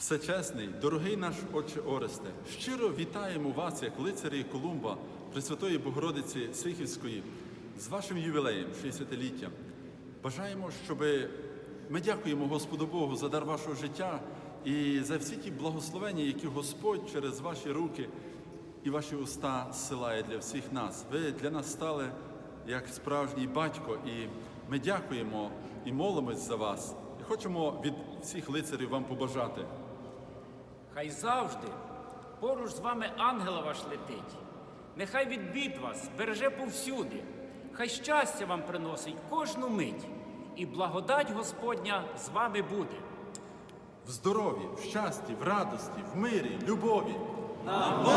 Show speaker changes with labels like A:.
A: Всечесний, дорогий наш Отче Оресте, щиро вітаємо вас, як лицарі Колумба, Пресвятої Богородиці Свіхівської, з вашим ювілеєм, 60-ліття. Бажаємо, щоб ми дякуємо Господу Богу за дар вашого життя і за всі ті благословення, які Господь через ваші руки і ваші уста зсилає для всіх нас. Ви для нас стали як справжній батько, і ми дякуємо і молимось за вас. І хочемо від всіх лицарів вам побажати.
B: Хай завжди поруч з вами ангела ваш летить. Нехай від бід вас береже повсюди, хай щастя вам приносить кожну мить, і благодать Господня з вами буде.
A: В здоров'ї, в щасті, в радості, в мирі, любові.
B: Віка!